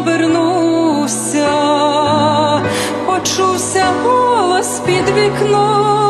обернувся, почувся голос під вікном.